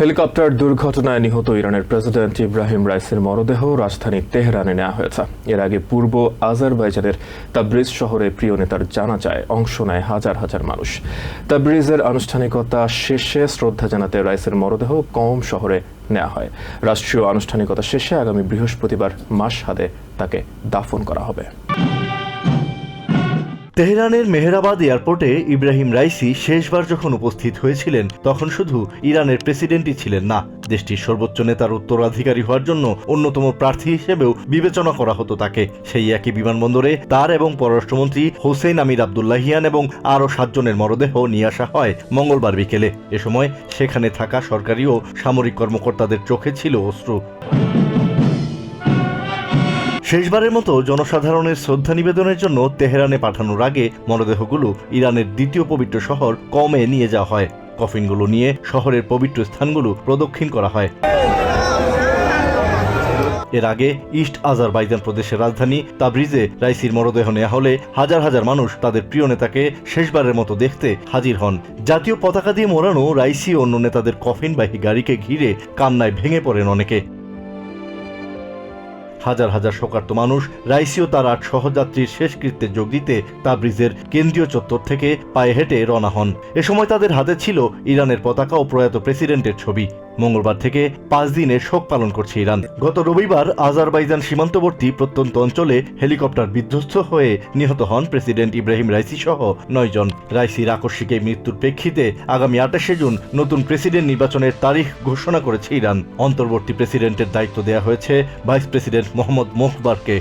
Helicopter দুর্ঘটনায় নিহত ইরানের প্রেসিডেন্ট ইব্রাহিম রাইসের মরদেহ রাজধানী তেহরানে নেওয়া হয়েছে। এর আগে পূর্ব আজারবাইজানের তাব্রিজ শহরে প্রিয় নেতার জানাজায় অংশ নেয় হাজার হাজার মানুষ। তাব্রিজের আনুষ্ঠানিকতা শেষে শ্রদ্ধা জানাতে রাইসের মরদেহ কম শহরে নেওয়া হয়। রাষ্ট্রীয় আনুষ্ঠানিকতা শেষে আগামী বৃহস্পতিবার মাস মাসহাদে তাকে দাফন করা হবে। তেহরানের মেহরাবাদ এয়ারপোর্টে ইব্রাহিম রাইসি শেষবার যখন উপস্থিত হয়েছিলেন, তখন শুধু ইরানের প্রেসিডেন্টই ছিলেন না। দেশটির সর্বোচ্চ নেতার উত্তরাধিকারী হওয়ার জন্য অন্যতম প্রার্থী হিসেবেও বিবেচনা করা হতো তাকে। সেই একই বিমানবন্দরে তার এবং পররাষ্ট্রমন্ত্রী হোসেন আমির আবদুল্লাহিয়ান এবং আরও সাতজনের মরদেহ নিয়ে আসা হয় মঙ্গলবার বিকেলে। এ সময় সেখানে থাকা সরকারি ও সামরিক কর্মকর্তাদের চোখে ছিল অশ্রু। শেষবারের মতো জনসাধারণের শ্রদ্ধা নিবেদনের জন্য তেহরানে পাঠানোর আগে মরদেহগুলো ইরানের দ্বিতীয় পবিত্র শহর কমে নিয়ে যাওয়া হয়। কফিনগুলো নিয়ে শহরের পবিত্র স্থানগুলো প্রদক্ষিণ করা হয়। এর আগে ইস্ট আজারবাইজান প্রদেশের রাজধানী তাবরিজে রাইসির মরদেহ নেওয়া হলে হাজার হাজার মানুষ তাদের প্রিয় নেতাকে শেষবারের মতো দেখতে হাজির হন। জাতীয় পতাকা দিয়ে মোড়ানো রাইসি অন্য নেতাদের কফিনবাহী গাড়িকে ঘিরে কান্নায় ভেঙে পড়েন অনেকে। হাজার হাজার শোকার্ত মানুষ রাইসিও তার আট সহযাত্রীর শেষকৃত্যে যোগ দিতে তাবরিজের কেন্দ্রীয় চত্বর থেকে পায়ে হেঁটে রওনা হন। এ সময় তাদের হাতে ছিল ইরানের পতাকা ও প্রয়াত প্রেসিডেন্টের ছবি। মঙ্গলবার থেকে পাঁচ দিনের শোক পালন করছে ইরান। গত রবিবার আজারবাইজান সীমান্তবর্তী প্রত্যন্ত অঞ্চলে হেলিকপ্টার বিধ্বস্ত হয়ে নিহত হন প্রেসিডেন্ট ইব্রাহিম রাইসি সহ নয় জন। রাইসির আকস্মিক মৃত্যুর প্রেক্ষিতে আগামী আঠাশে জুন নতুন প্রেসিডেন্ট নির্বাচনের তারিখ ঘোষণা করেছে ইরান। অন্তর্বর্তী প্রেসিডেন্টের দায়িত্ব দেওয়া হয়েছে ভাইস প্রেসিডেন্ট মোহাম্মদ মোহবারকে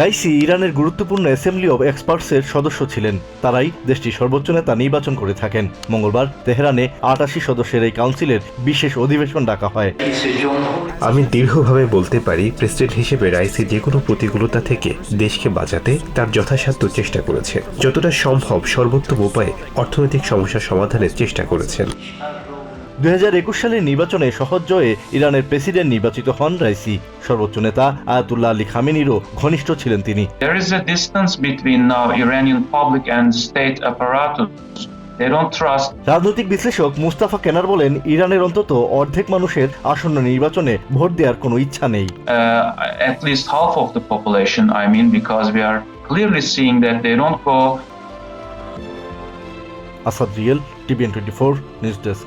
রাইসি ইরানের গুরুত্বপূর্ণ অ্যাসেম্বলি অব এক্সপার্টসের সদস্য ছিলেন। তারাই দেশটির সর্বোচ্চ নেতা নির্বাচন করে থাকেন। মঙ্গলবার তেহরানে আটাশি সদস্যের এই কাউন্সিলের বিশেষ অধিবেশন ডাকা হয়। আমি দীর্ঘভাবে বলতে পারি, প্রেসিডেন্ট হিসেবে রাইসি যে কোনো প্রতিকূলতা থেকে দেশকে বাঁচাতে তার যথাসাধ্য চেষ্টা করেছে। যতটা সম্ভব সর্বোত্তম উপায়ে অর্থনৈতিক সমস্যা সমাধানের চেষ্টা করেছেন। দুই হাজার একুশ সালের নির্বাচনে সহজ জয়ে ইরানের প্রেসিডেন্ট নির্বাচিত হন রাইসি। সর্বোচ্চ নেতা আয়াতুল্লাহ আলী খামেনিরও ঘনিষ্ঠ ছিলেন তিনি। There is a distance between now Iranian public and state apparatus. They don't trust রাজনৈতিক বিশ্লেষক মুস্তাফা কেনার বলেন ইরানের অন্তত অর্ধেক মানুষের আসন্ন নির্বাচনে ভোট দেওয়ার কোনো ইচ্ছা নেই। Uh, at least half of the population, I mean, because we are clearly seeing that they don't go. Asad real TVN twenty four news desk